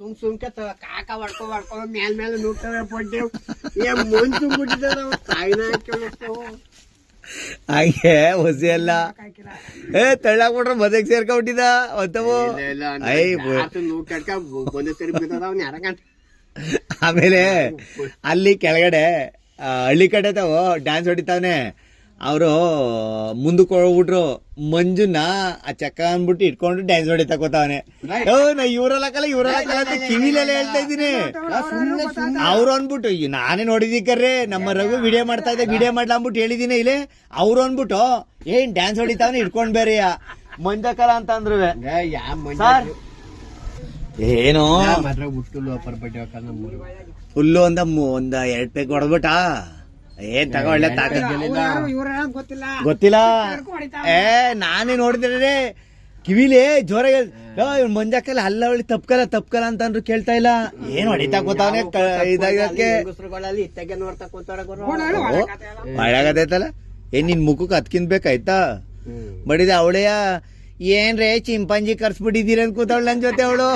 ಸುಮ್ ಸುಮ್ಕೆ ತ- ಕಾಕ ಹೊಡ್ಕೊ ಹೊಡ್ಕೊ ಮೇಲ್ ಮೇಲೆ ನೋಡ್ತವೆ ಪಡ್ಡೇವ್ ಏ ಮುಂಚು ಬಿಟ್ಟಿದ್ದಾವ ತಾಯಿನ ಹಾಕ್ಯವು ಹಂಗೆ ಹೊಸಿ ಎಲ್ಲ ಏ ತಳ್ಳಾಕ್ಬಿಟ್ರೆ ಮದಕ್ ಸೇರ್ಕೊಂಬಿಟ್ಟಿದ ಅಂತವು ಐ ಆಮೇಲೆ ಅಲ್ಲಿ ಕೆಳಗಡೆ ಹಳ್ಳಿ ಕಡೆ ತಾವು ಡ್ಯಾನ್ಸ್ ಹೊಡಿತಾವನೆ. ಅವರು ಮುಂದಕ್ಕೆ ಹೋಗ್ಬಿಟ್ರು ಮಂಜುನ ಆ ಚಕ್ಕ ಅಂದ್ಬಿಟ್ಟು ಇಟ್ಕೊಂಡು ಡ್ಯಾನ್ಸ್ ಮಾಡಿ ತಕೋತಾವನೆ ಓ ನಾ ಅಂತ ಕಿವಿಲೆಲ್ಲ ಹೇಳ್ತಾ ಇದೀನಿ ಅವ್ರು ಅನ್ಬಿಟ್ಟು ನಾನೇ ನೋಡಿದಿಕ್ಕರ್ರೆ ನಮ್ಮ ರಘು ವಿಡಿಯೋ ಮಾಡ್ತಾ ಇದ್ದೆ ವಿಡಿಯೋ ಮಾಡ್ಲಾ ಅಂದ್ಬಿಟ್ಟು ಹೇಳಿದೀನಿ ಇಲ್ಲಿ. ಅವ್ರು ಅನ್ಬಿಟ್ಟು ಏನ್ ಡ್ಯಾನ್ಸ್ ಹೊಡಿತಾವನೆ ಇಟ್ಕೊಂಡ್ ಬೇರೆಯ? ಮಂಜಕಲ ಅಂತ ಅಂದ್ರು ಏನೋ? ಫುಲ್ಲು ಒಂದ ಮು- ಒಂದ ಎರಡ್ ಪೇಕ್ ಹೊಡೆದ್ಬಿಟ್ಟ. ಏನ್ ತಗೊಳ್ಳೆ ಗೊತ್ತಿಲ್ಲ. ಗೊತ್ತಿಲ್ಲ? ಏ ನಾನೇ ನೋಡಿದ್ರೆ ಕಿವಿಲಿ ಜೋರಾಗಿ ಮಂಜಾಕಲ್ಲ ಅಲ್ಲ ಒಳ್ಳೆ ತಪ್ಕಲ್ಲ ತಪ್ಕಲ್ಲ ಅಂತ ಅಂದ್ರು ಕೇಳ್ತಾ ಇಲ್ಲ. ಏನ್ ಹೊಡಿತಾ ಕೂತಾವನೆ ಇದಾಗಕ್ಕೆ? ಹೆಂಗಸ್ರುಗಳಲ್ಲಿ ಇತ್ತಾಗೆ ನೋಡ್ತಾ ಕೂತಾರ ಗುರು. ಒಳಗದೈತಲ್ಲ ಏನ್ ನಿನ್ ಮುಖಕ್ಕೆ ಅದ್ಕಿನ್ ಬೇಕಾಯ್ತಾ. ಬಡಿದ ಅವಳೆಯ ಏನ್ರೇ ಚಿಂಪಾಂಜಿ ಕರ್ಸ್ಬಿಟ್ಟಿದ್ದೀರ ಅಂತ ಕೂತಾವಳ ನನ್ ಜೊತೆ ಅವಳು?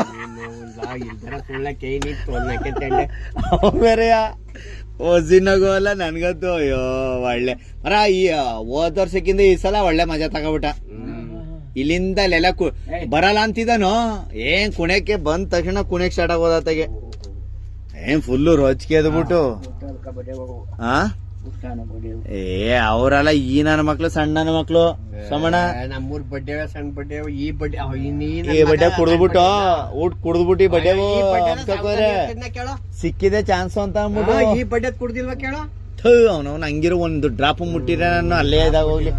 ನನ್ಗದ್ದು ಬೇರೆಯ ಅಲ್ಲ ನನ್ಗಂತೂ ಅಯ್ಯೋ ಒಳ್ಳೆ. ಮರ ಈ ಹೋದ ವರ್ಷಕ್ಕಿಂತ ಈ ಸಲ ಒಳ್ಳೆ ಮಜಾ ತಗೋಬಿಟ್ಟ. ಇಲ್ಲಿಂದ ಲೆಲ ಕು ಬರಲ್ಲ ಅಂತಿದ್ದಾನೋ? ಏನ್ ಕುಣಕ್ಕೆ ಬಂದ ತಕ್ಷಣ ಕುಣಕ್ ಸ್ಟಾರ್ಟ್ ಆಗೋದತ್ತಾಗೆ ಏನ್ ಫುಲ್ಲು ರೋಚಿಕೆ ಅದ್ಬಿಟ್ಟು. ಆ ಏ ಅವರಲ್ಲ ಈ ನನ್ನ ಮಕ್ಳು ಸಣ್ಣ ನನ್ನ ಮಕ್ಳು. ಸಮಣ ನಮ್ಮೂರ್ ಬಡ್ಡೆ ಸಣ್ಣ ಬಡ್ಡೆ ಈ ಬಡ್ಡೆ ಈ ಬಡ್ಡೆ ಕುಡ್ದ್ಬಿಟ್ಟು ಊಟ ಕುಡ್ದ್ಬಿಟ್ಟು ಈ ಬಡ್ಡೆ ಸಿಕ್ಕಿದೆ ಚಾನ್ಸ್ ಅಂತ ಅಂದ್ಬಿಟ್ಟು. ಈ ಬಡ್ಡೆ ಕುಡ್ದಿಲ್ವಾ ಕೇಳೋ. ಅವನು ಹಂಗಿರೋ ಒಂದು ಡ್ರಾಪ್ ಮುಟ್ಟಿರ ನಾನು ಅಲ್ಲೇ ಇದಾಗ ಹೋಗ್ಲಿ.